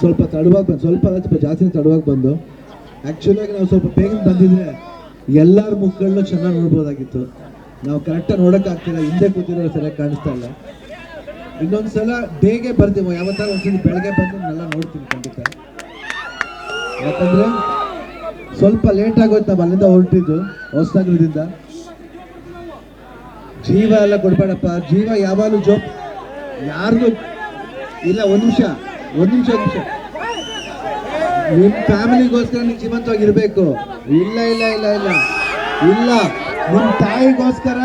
ಸ್ವಲ್ಪ ತಡವಾಗಿ ಬಂದು, ಸ್ವಲ್ಪ ಸ್ವಲ್ಪ ಜಾಸ್ತಿ ತಡವಾಗಿ ಬಂದು. ಆ್ಯಕ್ಚುಲಾಗಿ ನಾವು ಸ್ವಲ್ಪ ಬೇಗ ಬಂದಿದ್ರೆ ಎಲ್ಲರ ಮುಖಗಳನ್ನೂ ಚೆನ್ನಾಗಿ ನೋಡ್ಬೋದಾಗಿತ್ತು. ನಾವು ಕರೆಕ್ಟಾಗಿ ನೋಡೋಕ್ಕಾಗ್ತಿಲ್ಲ ಹಿಂದೆ ಕೂತಿರೋ ಸರಿಯಾಗಿ ಕಾಣಿಸ್ತಾ ಇಲ್ಲ. ಇನ್ನೊಂದು ಸಲ ಡೇಗೆ ಬರ್ತೀವಿ ಯಾವತ್ತಾರ ಒಂದ್ಸಲ ಬೆಳಗ್ಗೆ ಬಂದು ನೆಲ್ಲ ನೋಡ್ತೀನಿ ಖಂಡಿತ. ಯಾಕಂದ್ರೆ ಸ್ವಲ್ಪ ಲೇಟ್ ಆಗೋಯ್ತು, ನಾವು ಅಲ್ಲಿಂದ ಹೊರಟಿದ್ದು, ಹೊಸನಗರದಿಂದ. ಜೀವ ಎಲ್ಲ ಕೊಡ್ಬೇಡಪ್ಪ, ಜೀವ ಯಾವಾಗಲೂ ಜೋಪ್ ಯಾರಿಗೂ ಇಲ್ಲ, ಒಂದು ನಿಮಿಷ. ಒಂದು ನಿಮಿಷ ನಿಮಿಷ. ನಿಮ್ಮ ಫ್ಯಾಮಿಲಿಗೋಸ್ಕರ ನೀವು ಜೀವಂತವಾಗಿರ್ಬೇಕು. ಇಲ್ಲ ಇಲ್ಲ ಇಲ್ಲ ಇಲ್ಲ. ಇಲ್ಲ ನಿಮ್ಮ ತಾಯಿಗೋಸ್ಕರ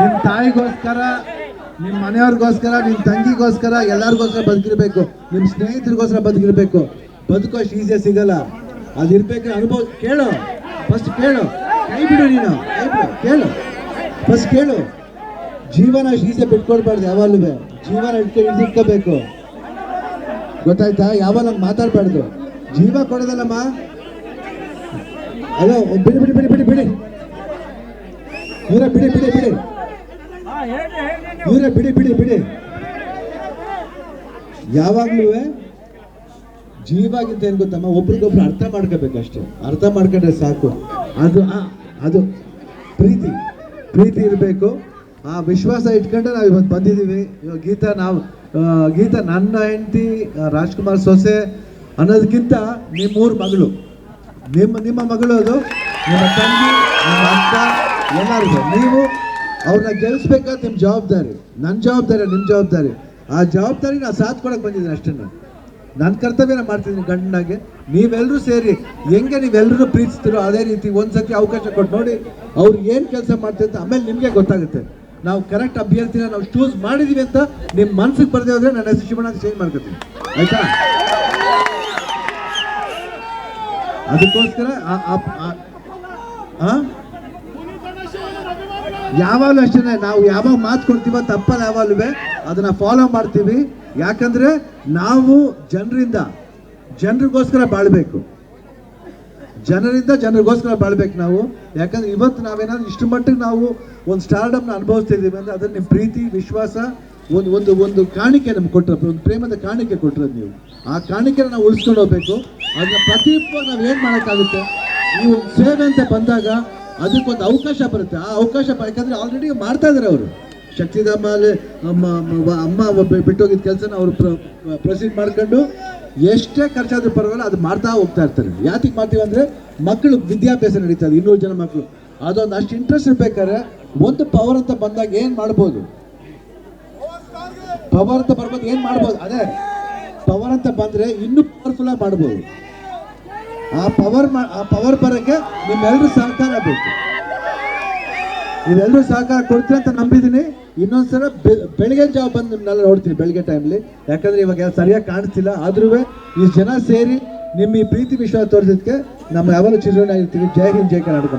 ನಿಮ್ಮ ತಾಯಿಗೋಸ್ಕರ ನಿಮ್ಮ ಮನೆಯವ್ರಿಗೋಸ್ಕರ ನಿಮ್ಮ ತಂಗಿಗೋಸ್ಕರ, ಎಲ್ಲರಿಗೋಸ್ಕರ ಬದುಕಿರ್ಬೇಕು. ನಿಮ್ಮ ಸ್ನೇಹಿತರಿಗೋಸ್ಕರ ಬದುಕಿರ್ಬೇಕು. ಬದುಕೋ, ಅಷ್ಟು ಈಸಿಯಾಗಿ ಸಿಗಲ್ಲ. ಅದಿರ್ಬೇಕು, ಅನುಭವ, ಕೇಳು. ಫಸ್ಟ್ ಕೇಳು. ಕೈ ಬಿಡು ನೀನು. ಕೇಳು. ಫಸ್ಟ್ ಕೇಳು. ಜೀವನ ಅಷ್ಟು ಈಸಿಯಾಗಿ ಬಿಟ್ಕೊಡ್ಬಾರ್ದು ಯಾವಾಗಲೂ. ಜೀವನ ಇಟ್ಕೊಂಡು ಗೊತ್ತಾಯ್ತಾ? ಯಾವಾಗ ಮಾತಾಡಬಾರ್ದು. ಜೀವ ಕೊಡೋದಲ್ಲಮ್ಮ. ಅಲೋ ಬಿಡಿ ಬಿಡಿ ಬಿಡಿ ಬಿಡಿ ಬಿಡಿ. ಇವರೇ ಬಿಡಿ ಬಿಡಿ ಬಿಡಿ. ಇವರೇ ಬಿಡಿ ಬಿಡಿ ಬಿಡಿ. ಯಾವಾಗ್ಲೂ ಜೀವಾಗಿಂತ ಏನ್ ಗೊತ್ತಮ್ಮ? ಒಬ್ರಿಗೊಬ್ರು ಅರ್ಥ ಮಾಡ್ಕೋಬೇಕು ಅಷ್ಟೇ. ಅರ್ಥ ಮಾಡ್ಕೊಂಡ್ರೆ ಸಾಕು. ಅದು ಅದು ಪ್ರೀತಿ. ಪ್ರೀತಿ ಇರಬೇಕು. ಆ ವಿಶ್ವಾಸ ಇಟ್ಕೊಂಡೆ ನಾವು ಇವತ್ತು ಬಂದಿದ್ದೀವಿ. ಇವಾಗ ಗೀತಾ ನಾವು ಗೀತಾ ನನ್ನ ಹೆಂಡತಿ ರಾಜ್ಕುಮಾರ್ ಸೊಸೆ ಅನ್ನೋದಕ್ಕಿಂತ ನಿಮ್ಮೂರು ಮಗಳು. ನಿಮ್ಮ ನಿಮ್ಮ ಮಗಳು ಅದು, ನಿಮ್ಮ ತಂಗಿ, ನಿಮ್ಮ ಅಕ್ಕ, ಎಲ್ಲರಿಗೂ. ನೀವು ಅವ್ರನ್ನ ಗೆಲ್ಲಿಸ್ಬೇಕಾದ ನಿಮ್ಮ ಜವಾಬ್ದಾರಿ? ನನ್ನ ಜವಾಬ್ದಾರಿ ನಿಮ್ಮ ಜವಾಬ್ದಾರಿ. ಆ ಜವಾಬ್ದಾರಿ ನಾನು ಸಾಥ್ ಕೊಡೋಕೆ ಬಂದಿದ್ದೀನಿ ಅಷ್ಟೇ ನಾನು ನನ್ನ ಕರ್ತವ್ಯನ ಮಾಡ್ತಿದ್ದೀನಿ ಗಂಡನಾಗೆ. ನೀವೆಲ್ಲರೂ ಸೇರಿ, ಹೆಂಗೆ ನೀವೆಲ್ಲರೂ ಪ್ರೀತಿಸ್ತೀರೋ ಅದೇ ರೀತಿ ಒಂದ್ಸತಿ ಅವಕಾಶ ಕೊಟ್ಟು ನೋಡಿ ಅವ್ರು ಏನು ಕೆಲಸ ಮಾಡ್ತಾರೆ ಅಂತ ಆಮೇಲೆ ನಿಮಗೆ ಗೊತ್ತಾಗುತ್ತೆ. ನಾವು ಕರೆಕ್ಟ್ ಅಭ್ಯರ್ಥಿನ ನಾವು ಚೂಸ್ ಮಾಡಿದೀವಿ ಅಂತ ನಿಮ್ಮ ಮನ್ಸಿಗೆ ಬರದೇ ಹೋದ್ರೆ ನನ್ನ ಹೆಸರು ಶಿವಣ್ಣ ಚೇಂಜ್ ಮಾಡ್ಕೊತೀನಿ. ಆಯ್ತಾ? ಅದಕ್ಕೋಸ್ಕರ? ಯಾವಾಗಲೂ ಅಷ್ಟೇ ನಾವು ಯಾವಾಗ ಮಾತು ಕೊಡ್ತೀವೋ ತಪ್ಪಲ್ಲ ಯಾವಾಗಲೂ ಅದನ್ನ ಫಾಲೋ ಮಾಡ್ತೀವಿ. ಯಾಕಂದ್ರೆ ನಾವು ಜನರಿಂದ, ಜನರಿಗೋಸ್ಕರ ಬಾಳ್ಬೇಕು. ಜನರಿಂದ ಜನರಿಗೋಸ್ಕರ ಬಾಳ್ಬೇಕು ನಾವು. ಯಾಕಂದ್ರೆ ಇವತ್ತು ನಾವೇನಾದ್ರು ಇಷ್ಟು ಮಟ್ಟಿಗೆ ನಾವು ಒಂದು ಸ್ಟಾರ್ಡಮ್ನ ಅನುಭವಿಸ್ತಿದ್ದೀವಿ ಅಂದ್ರೆ ಅದನ್ನ ನಿಮ್ಮ ಪ್ರೀತಿ, ವಿಶ್ವಾಸ, ಒಂದು ಒಂದು ಒಂದು ಕಾಣಿಕೆ ನಮ್ಗೆ ಕೊಟ್ಟರೆ ಒಂದು ಪ್ರೇಮದ ಕಾಣಿಕೆ ಕೊಟ್ಟರೆ ನೀವು. ಆ ಕಾಣಿಕೆನ ನಾವು ಉಳಿಸ್ಕೊಂಡು ಹೋಗ್ಬೇಕು. ಅದನ್ನ ಪ್ರತಿಯೊಬ್ಬ ನಾವು ಏನು ಮಾಡೋಕ್ಕಾಗುತ್ತೆ? ಈ ಒಂದು ಸೇವೆ ಅಂತ ಬಂದಾಗ ಅದಕ್ಕೊಂದು ಅವಕಾಶ ಬರುತ್ತೆ. ಆ ಅವಕಾಶ ಯಾಕಂದರೆ ಆಲ್ರೆಡಿ ಮಾಡ್ತಾ ಇದ್ದಾರೆ ಅವರು. ಶಕ್ತಿಧಾಮ ಅಮ್ಮ ಬಿಟ್ಟೋಗಿದ್ದ ಕೆಲಸನ ಅವರು ಪ್ರೊಸೀಡ್ ಮಾಡ್ಕೊಂಡು ಎಷ್ಟೇ ಖರ್ಚಾದ್ರೂ ಪರವಾಗಿಲ್ಲ, ಅದು ಮಾಡ್ತಾ ಹೋಗ್ತಾ ಇರ್ತಾರೆ. ಯಾತಿಗೆ ಮಾಡ್ತೀವಿ ಅಂದರೆ ಮಕ್ಕಳು ವಿದ್ಯಾಭ್ಯಾಸ ನಡೀತದೆ ಇನ್ನೂರು ಜನ ಮಕ್ಕಳು ಅದೊಂದು ಅಷ್ಟು ಇಂಟ್ರೆಸ್ಟ್ ಇರಬೇಕಾದ್ರೆ ಒಂದು ಪವರ್ ಅಂತ ಬಂದಾಗ ಏನು ಮಾಡ್ಬೋದು? ಪವರ್ ಅಂತ ಬರ್ಬೋದು, ಏನು ಮಾಡ್ಬೋದು? ಅದೇ ಪವರ್ ಅಂತ ಬಂದರೆ ಇನ್ನೂ ಪವರ್ಫುಲ್ಲಾಗಿ ಮಾಡ್ಬೋದು. ಆ ಪವರ್ ಆ ಪವರ್ ಬರೋಕ್ಕೆ ನಿಮ್ಮೆಲ್ಲರೂ ಸಹಕಾರ ಬೇಕು. ನೀವೆಲ್ಲರೂ ಸಹಕಾರ ಕೊಡ್ತೀರ ಅಂತ ನಂಬಿದ್ದೀನಿ. ಇನ್ನೊಂದ್ಸಲ ಬೆಳಗ್ಗೆ ಜಾವ ಬಂದು ನಿಮ್ಮನ್ನೆಲ್ಲ ನೋಡ್ತೀನಿ ಬೆಳಗ್ಗೆ ಟೈಮ್ಲಿ ಯಾಕಂದ್ರೆ ಇವಾಗ ಸರಿಯಾಗಿ ಕಾಣಿಸ್ತಿಲ್ಲ. ಆದ್ರೂ ಈ ಜನ ಸೇರಿ ನಿಮ್ಮ ಈ ಪ್ರೀತಿ ವಿಶ್ವಾಸ ತೋರಿಸಿದ್ಕೆ ನಮ್ಮ ಯಾವಾಗಲೂ ಚಿರೋಣ ಆಗಿರ್ತೀವಿ ಜೈ ಹಿಂದ್, ಜೈ ಕರ್ನಾಟಕ